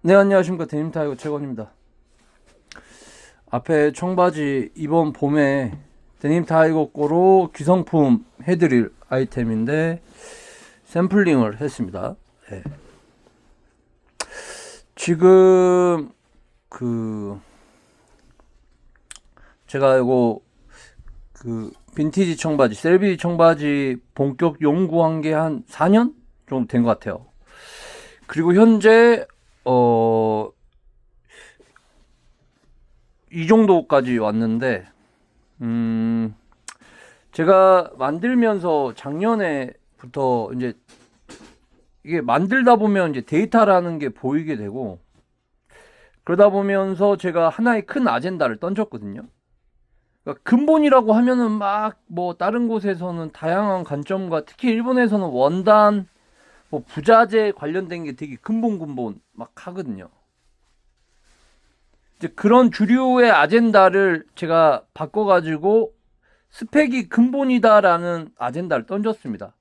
네 안녕하십니까 데님 타이거 최건입니다. 앞에 청바지 이번 봄에 데님 타이거 거로 귀성품 해드릴 아이템인데 샘플링을 했습니다. 예. 지금 그 제가 이거 그 빈티지 청바지, 셀비 청바지 본격 연구한 게 한 4년 정도 된 것 같아요. 그리고 현재 어, 이 정도까지 왔는데, 음, 제가 만들면서 작년에부터 이제 이게 만들다 보면 이제 데이터라는 게 보이게 되고, 그러다 보면서 제가 하나의 큰 아젠다를 던졌거든요. 그러니까 근본이라고 하면은 막 뭐 다른 곳에서는 다양한 관점과 특히 일본에서는 원단, 뭐 부자재 관련된 게 되게 근본 근본 막 하거든요. 이제 그런 주류의 아젠다를 제가 바꿔가지고 스펙이 근본이다라는 아젠다를 던졌습니다.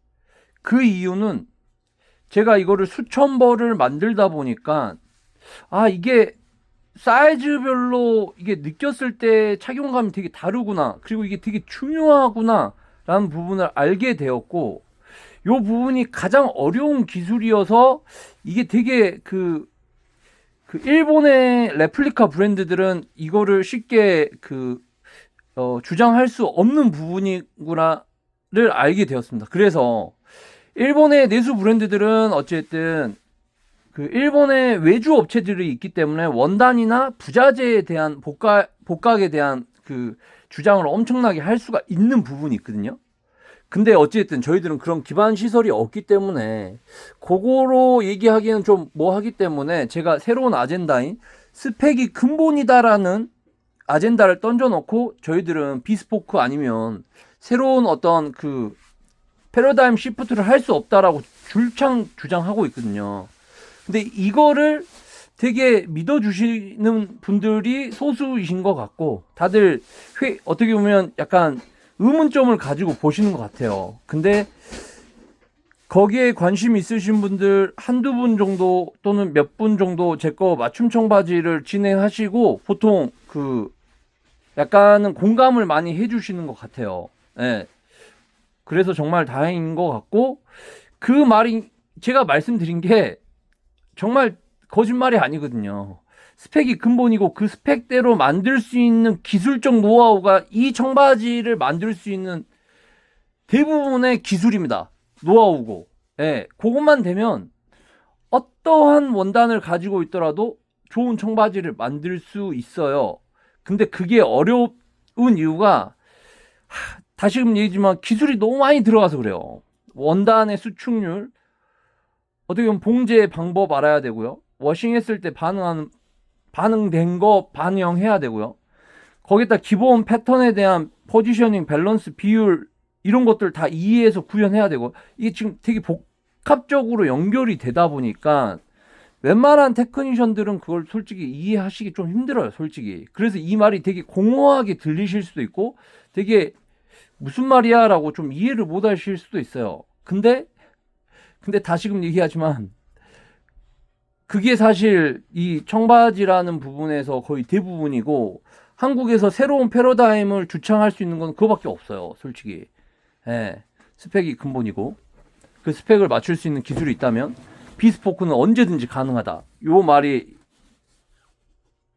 그 이유는 제가 이거를 수천 벌을 만들다 보니까 아 이게 사이즈별로 이게 느꼈을 때 착용감이 되게 다르구나 그리고 이게 되게 중요하구나 라는 부분을 알게 되었고 요 부분이 가장 어려운 기술이어서 이게 되게 그, 그 일본의 레플리카 브랜드들은 이거를 쉽게 그 어, 주장할 수 없는 부분이구나를 알게 되었습니다. 그래서 일본의 내수 브랜드들은 어쨌든 그 일본의 외주 업체들이 있기 때문에 원단이나 부자재에 대한 복각 복각에 대한 그 주장을 엄청나게 할 수가 있는 부분이 있거든요. 근데 어찌됐든 저희들은 그런 기반 시설이 없기 때문에 그거로 얘기하기는 좀 뭐 하기 때문에 제가 새로운 아젠다인 스펙이 근본이다라는 아젠다를 던져놓고 저희들은 비스포크 아니면 새로운 어떤 그 패러다임 시프트를 할 수 없다라고 줄창 주장하고 있거든요. 근데 이거를 되게 믿어주시는 분들이 소수이신 것 같고 다들 회, 어떻게 보면 약간 의문점을 가지고 보시는 것 같아요. 근데 거기에 관심 있으신 분들 한두 분 정도 또는 몇 분 정도 제 거 맞춤 청바지를 진행하시고 보통 그 약간은 공감을 많이 해주시는 것 같아요. 예. 그래서 정말 다행인 것 같고 그 말이 제가 말씀드린 게 정말 거짓말이 아니거든요. 스펙이 근본이고 그 스펙대로 만들 수 있는 기술적 노하우가 이 청바지를 만들 수 있는 대부분의 기술입니다. 노하우고. 예, 그것만 되면 어떠한 원단을 가지고 있더라도 좋은 청바지를 만들 수 있어요. 근데 그게 어려운 이유가 하, 다시금 얘기지만 기술이 너무 많이 들어가서 그래요. 원단의 수축률, 어떻게 보면 봉제 방법 알아야 되고요. 워싱했을 때 반응하는 반응된 거 반영해야 되고요. 거기다 기본 패턴에 대한 포지셔닝, 밸런스, 비율 이런 것들 다 이해해서 구현해야 되고 이게 지금 되게 복합적으로 연결이 되다 보니까 웬만한 테크니션들은 그걸 솔직히 이해하시기 좀 힘들어요, 솔직히. 그래서 이 말이 되게 공허하게 들리실 수도 있고 되게 무슨 말이야라고 좀 이해를 못 하실 수도 있어요. 근데 근데 다시금 얘기하지만 그게 사실 이 청바지라는 부분에서 거의 대부분이고 한국에서 새로운 패러다임을 주창할 수 있는 건 그거밖에 없어요. 솔직히. 예. 스펙이 근본이고 그 스펙을 맞출 수 있는 기술이 있다면 비스포크는 언제든지 가능하다. 요 말이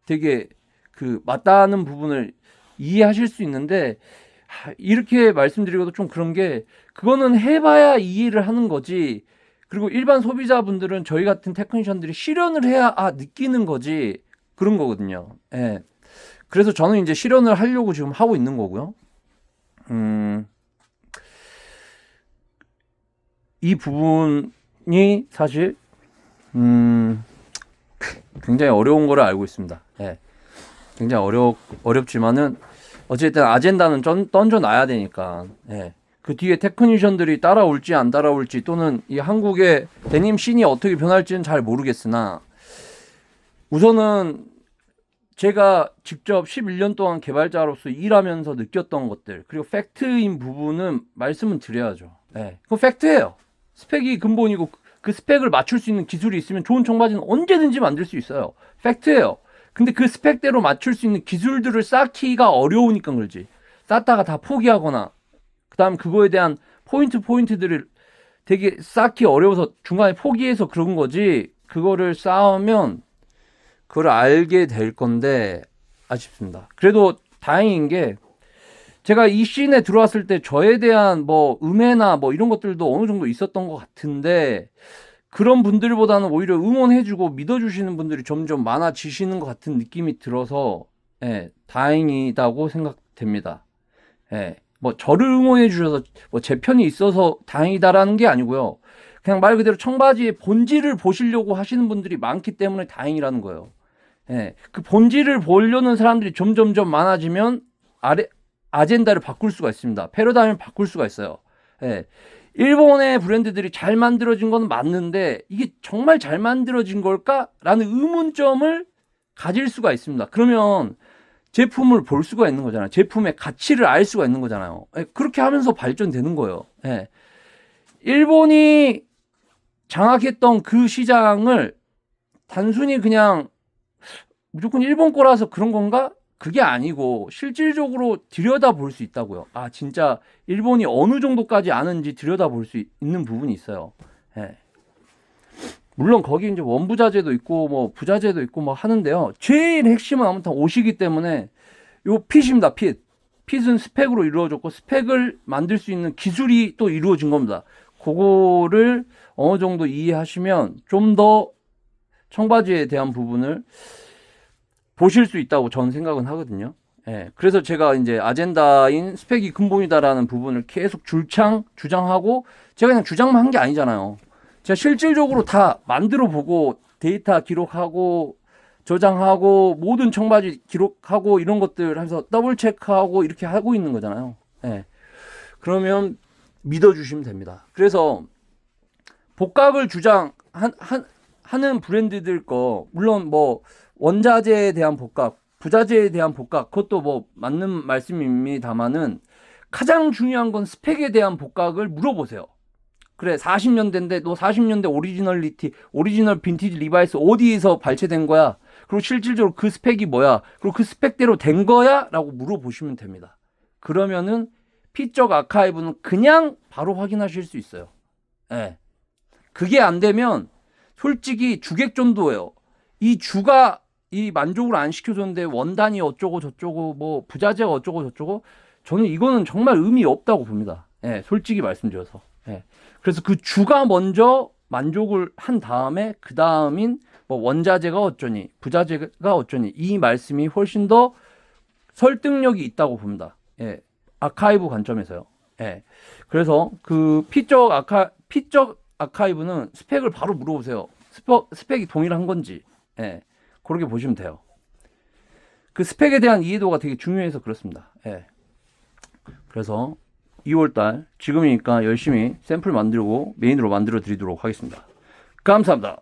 되게 그 맞다는 부분을 이해하실 수 있는데 이렇게 말씀드리고도 좀 그런 게 그거는 해봐야 이해를 하는 거지 그리고 일반 소비자분들은 저희 같은 테크니션들이 실현을 해야 아 느끼는 거지 그런 거거든요. 예. 그래서 저는 이제 실현을 하려고 지금 하고 있는 거고요. 음. 이 부분이 사실 음 굉장히 어려운 거를 알고 있습니다. 예. 굉장히 어렵 어렵지만은 어쨌든 아젠다는 던져 놔야 되니까. 예. 그 뒤에 테크니션들이 따라올지 안 따라올지 또는 이 한국의 데님 씬이 어떻게 변할지는 잘 모르겠으나 우선은 제가 직접 11년 동안 개발자로서 일하면서 느꼈던 것들 그리고 팩트인 부분은 말씀은 드려야죠. 네, 그 팩트예요. 스펙이 근본이고 그 스펙을 맞출 수 있는 기술이 있으면 좋은 청바지는 언제든지 만들 수 있어요. 팩트예요. 근데 그 스펙대로 맞출 수 있는 기술들을 쌓기가 어려우니까 그러지. 쌓다가 다 포기하거나 그다음 그거에 대한 포인트 포인트들을 되게 쌓기 어려워서 중간에 포기해서 그런 거지. 그거를 쌓으면 그걸 알게 될 건데 아쉽습니다. 그래도 다행인 게 제가 이 씬에 들어왔을 때 저에 대한 뭐 음해나 뭐 이런 것들도 어느 정도 있었던 것 같은데 그런 분들보다는 오히려 응원해주고 믿어주시는 분들이 점점 많아지시는 것 같은 느낌이 들어서 예, 다행이다고 생각됩니다. 예, 뭐 저를 응원해 주셔서 뭐 제 편이 있어서 다행이다라는 게 아니고요. 그냥 말 그대로 청바지의 본질을 보시려고 하시는 분들이 많기 때문에 다행이라는 거예요. 예, 그 본질을 보려는 사람들이 점점점 많아지면 아래 아젠다를 바꿀 수가 있습니다. 패러다임을 바꿀 수가 있어요. 예. 일본의 브랜드들이 잘 만들어진 건 맞는데 이게 정말 잘 만들어진 걸까라는 의문점을 가질 수가 있습니다. 그러면 제품을 볼 수가 있는 거잖아요. 제품의 가치를 알 수가 있는 거잖아요. 예, 그렇게 하면서 발전되는 거예요. 예. 일본이 장악했던 그 시장을 단순히 그냥 무조건 일본 거라서 그런 건가? 그게 아니고 실질적으로 들여다 볼 수 있다고요. 아 진짜 일본이 어느 정도까지 아는지 들여다 볼 수 있는 부분이 있어요. 예. 물론 거기 이제 원부자재도 있고 뭐 부자재도 있고 뭐 하는데요. 제일 핵심은 아무튼 옷이기 때문에 요 핏입니다. 핏. 핏은 스펙으로 이루어졌고 스펙을 만들 수 있는 기술이 또 이루어진 겁니다. 그거를 어느 정도 이해하시면 좀 더 청바지에 대한 부분을 보실 수 있다고 저는 생각은 하거든요. 예. 그래서 제가 이제 아젠다인 스펙이 근본이다라는 부분을 계속 줄창 주장하고 제가 그냥 주장만 한 게 아니잖아요. 제가 실질적으로 다 만들어 보고 데이터 기록하고 저장하고 모든 청바지 기록하고 이런 것들 해서 더블 체크하고 이렇게 하고 있는 거잖아요. 예. 그러면 믿어 주시면 됩니다. 그래서 복각을 주장 한, 한, 하는 브랜드들 거 물론 뭐 원자재에 대한 복각, 부자재에 대한 복각 그것도 뭐 맞는 말씀입니다만은 가장 중요한 건 스펙에 대한 복각을 물어보세요. 그래 40년대인데 너 40년대 오리지널리티, 오리지널 빈티지 리바이스 어디에서 발췌된 거야? 그리고 실질적으로 그 스펙이 뭐야? 그리고 그 스펙대로 된 거야? 라고 물어보시면 됩니다. 그러면은 피적 아카이브는 그냥 바로 확인하실 수 있어요. 예. 그게 안 되면 솔직히 주객전도예요. 이 주가 이 만족을 안 시켜줬는데 원단이 어쩌고 저쩌고 뭐 부자재가 어쩌고 저쩌고 저는 이거는 정말 의미 없다고 봅니다. 예, 솔직히 말씀드려서. 예. 그래서 그 주가 먼저 만족을 한 다음에 그 다음인 뭐 원자재가 어쩌니 부자재가 어쩌니 이 말씀이 훨씬 더 설득력이 있다고 봅니다. 예. 아카이브 관점에서요. 예. 그래서 그 피적 아카 피적 아카이브는 스펙을 바로 물어보세요. 스펙 스펙이 동일한 건지. 예. 그렇게 보시면 돼요. 그 스펙에 대한 이해도가 되게 중요해서 그렇습니다. 예. 그래서 2월달 지금이니까 열심히 샘플 만들고 메인으로 만들어 드리도록 하겠습니다. 감사합니다.